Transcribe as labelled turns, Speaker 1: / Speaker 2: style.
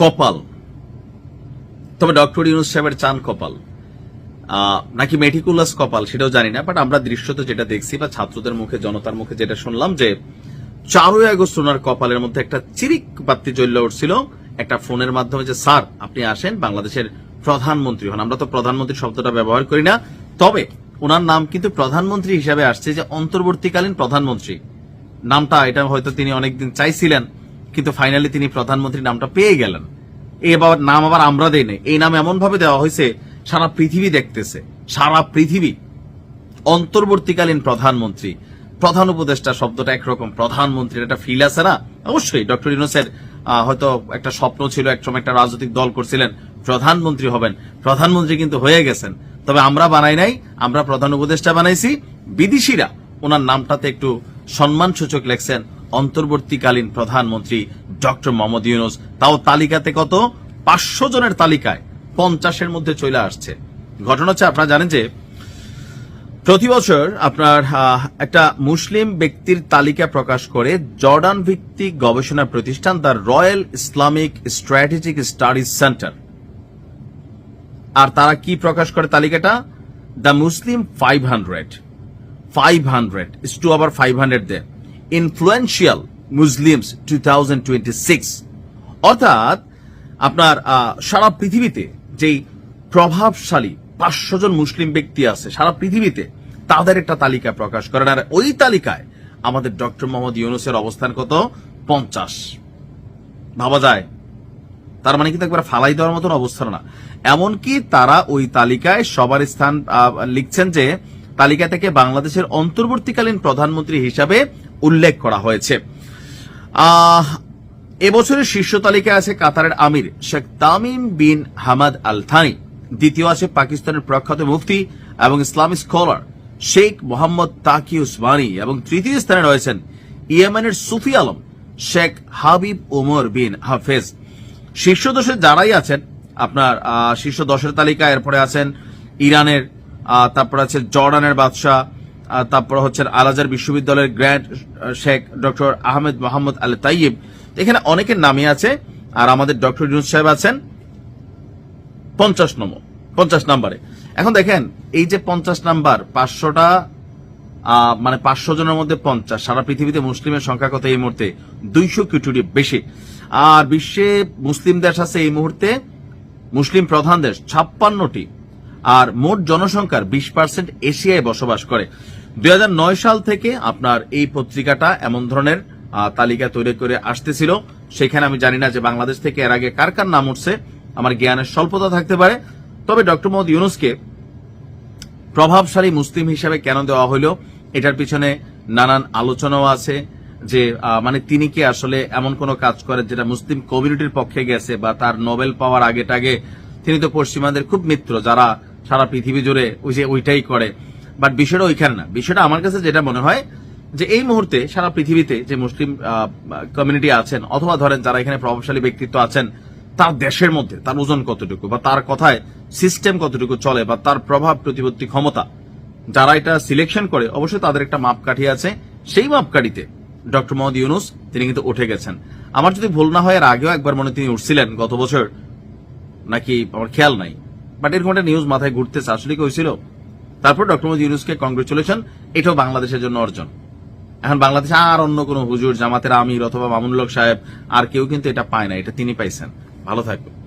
Speaker 1: কপাল। তবে ডক্টর ইউনুস সাহেবের চান কপাল। নাকি মেটিকুলাস কপাল সেটাও জানি না, বাট আমরা দৃশ্যত যেটা দেখছি বা ছাত্রদের মুখে, জনতার মুখে যেটা শুনলাম যে চারই আগস্ট ওনার কপালের মধ্যে একটা চিরিক বাতি জ্বললে উঠছিল, একটা ফোনের মাধ্যমে যে, স্যার, আপনি আসেন, বাংলাদেশের প্রধানমন্ত্রী হন। আমরা তো প্রধানমন্ত্রী শব্দটা ব্যবহার করি না। তবে ওনার নাম কিন্তু প্রধানমন্ত্রী হিসাবে আসছে যে, অন্তর্বর্তীকালীন প্রধানমন্ত্রী। নামটা এটা হয়তো তিনি অনেকদিন চাইছিলেন কিন্তু ফাইনালি তিনি প্রধানমন্ত্রী নামটা পেয়ে গেলেন। এই আবার নাম আবার আমরা নাই। এই নাম এমন ভাবে দেওয়া হয়েছে, সারা পৃথিবী দেখতেছে, সারা পৃথিবী। অন্তর্বর্তীকালীন প্রধানমন্ত্রী, প্রধান উপদেষ্টা শব্দটা একরকম, প্রধানমন্ত্রীর একটা ফিল আছে না? অবশ্যই, ডক্টর ইউনুসের হয়তো একটা স্বপ্ন ছিল, একসময় একটা রাজনৈতিক দল করছিলেন, প্রধানমন্ত্রী হবেন। প্রধানমন্ত্রী কিন্তু হয়ে গেছেন। তবে আমরা বানাই নাই, আমরা প্রধান উপদেষ্টা বানাইছি, বিদেশিরা, ওনার নামটাতে একটু সম্মান সূচক লেখছেন অন্তর্বর্তীকালীন প্রধানমন্ত্রী ডক্টর মোহাম্মদ ইউনুস, তাও তালিকাতে কত? পাঁচশো জনের তালিকায় পঞ্চাশের মধ্যে চলে আসছে। ঘটনা হচ্ছে, আপনারা জানেন যে প্রতি বছর আপনার একটা মুসলিম ব্যক্তির তালিকা প্রকাশ করে জর্ডান ভিত্তিক গবেষণা প্রতিষ্ঠান, the Royal Islamic Strategic Studies Centre. আর তারা কি প্রকাশ করে তালিকাটা? The Muslim five hundred. Five hundred. Is to আবার five hundred the influential Muslims two thousand অর্থাৎ আপনার সারা পৃথিবীতে যেই প্রভাবশালী পাঁচশো জন মুসলিম ব্যক্তি আছে, সারা পৃথিবীতে তাদের একটা তালিকা প্রকাশ করেন। আর ওই তালিকায় আমাদের ডক্টর মোহাম্মদ ইউনুসের অবস্থান কত? পঞ্চাশ। ভাবা যায়? তার মানে কিন্তু একবার ফালাই দেওয়ার মতন অবস্থা না। এমনকি তারা ওই তালিকায় সবার স্থান লিখছেন যে তালিকা থেকে বাংলাদেশের অন্তর্বর্তীকালীন প্রধানমন্ত্রী হিসাবে উল্লেখ করা হয়েছে। এবছরের শীর্ষ তালিকায় আছে কাতারের আমির Sheikh Tamim bin Hamad Al Thani দ্বিতীয় আছে পাকিস্তানের প্রখ্যাত মুফতি এবং ইসলামিক স্কলার শেখ মোহাম্মদ তাকি উসমানী এবং তৃতীয় স্থানে রয়েছেন ইয়েমেনের সুফি আলম শেখ হাবিব ওমর বিন হাফেজ। শীর্ষ দশে যারাই আছেন, আপনার শীর্ষ দশের তালিকায় এরপরে আছেন ইরানের তারপর আছে জর্ডানের বাদশাহ তারপর হচ্ছেন আলাজার বিশ্ববিদ্যালয়ের grand Sheikh doctor Ahmed Mohammad Al Tayeb এখানে অনেকের নামই আছে, আর আমাদের ডক্টর ইউনুস সাহেব আছেন পঞ্চাশ নম্বর পঞ্চাশ নাম্বারে। এখন দেখেন, এই যে পঞ্চাশ নাম্বার, পাঁচশোটা মানে পাঁচশো জনের মধ্যে পঞ্চাশ, সারা পৃথিবীতে মুসলিমের সংখ্যা কত এই মুহূর্তে? দুইশো কোটি বেশি। আর বিশ্বে মুসলিম দেশ আছে এই মুহূর্তে, মুসলিম প্রধান দেশ ছাপ্পান্নটি। আর মোট জনসংখ্যার বিশ পার্সেন্ট এশিয়ায় বসবাস করে। দুই হাজার নয় সাল থেকে আপনার এই পত্রিকাটা এমন ধরনের তালিকা তৈরি করে আসতেছিল। সেখানে আমি জানি না যে বাংলাদেশ থেকে এর আগে কার কার নাম উঠছে। আমার জ্ঞানের স্বল্পতা থাকতে পারে। তবে ডক্টর মোহাম্মদ ইউনুসকে প্রভাবশালী মুসলিম হিসাবে কেন দেওয়া হলো, এটার পিছনে নানান আলোচনাও আছে যে মানে তিনি কি আসলে এমন কোন কাজ করেন যেটা মুসলিম কমিউনিটির পক্ষে গেছে বা তার নোবেল পাওয়ার আগে টাগে তিনি তো পশ্চিমাদের খুব মিত্র, যারা সারা পৃথিবী জুড়ে ওই যে ওইটাই করে। বাট বিষয়টা ওইখানে না। বিষয়টা আমার কাছে যেটা মনে হয়, যে এই মুহূর্তে সারা পৃথিবীতে যে মুসলিম কমিউনিটি আছেন, অথবা ধরেন যারা এখানে প্রভাবশালী ব্যক্তিত্ব আছেন, তার দেশের মধ্যে, তার ওজন কতটুকু, বা তার কথায় সিস্টেম কতটুকু চলে, বা তার প্রভাব প্রতিপত্তি ক্ষমতা, যারা এটা সিলেকশন করে, অবশ্যই তাদের একটা মাপকাঠি আছে। সেই মাপকাঠিতে ডক্টর মোহাম্মদ ইউনুস, তিনি কিন্তু উঠে গেছেন। আমার যদি ভুল না হয়, এর আগেও একবার মনে তিনি উঠছিলেন গত বছর। নাকি আমার খেয়াল নাই। বাট এরকম একটা নিউজ মাথায় ঘুরতেছে। আসলে কি হয়েছিল? তারপর ডক্টর মোহাম্মদ ইউনুসকে কংগ্রেচুলেশন এটাও বাংলাদেশের জন্য অর্জন। এখন বাংলাদেশে আর অন্য কোনো হুজুর, জামাতের আমির অথবা মামুনুল্লক সাহেব, আর কেউ কিন্তু এটা পায় না, এটা তিনি পাইছেন। ভালো থাকবেন।